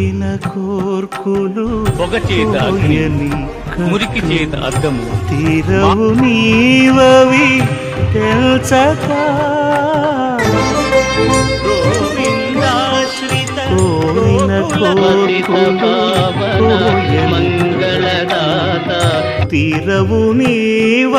కోరిన కోర్కులు పొగ చేత మురికి చేత అద్దము. తీరవు నీవవి గోవిందాశ్రిత కోరిన కోయని మంగళదాత. తీరవు నీవ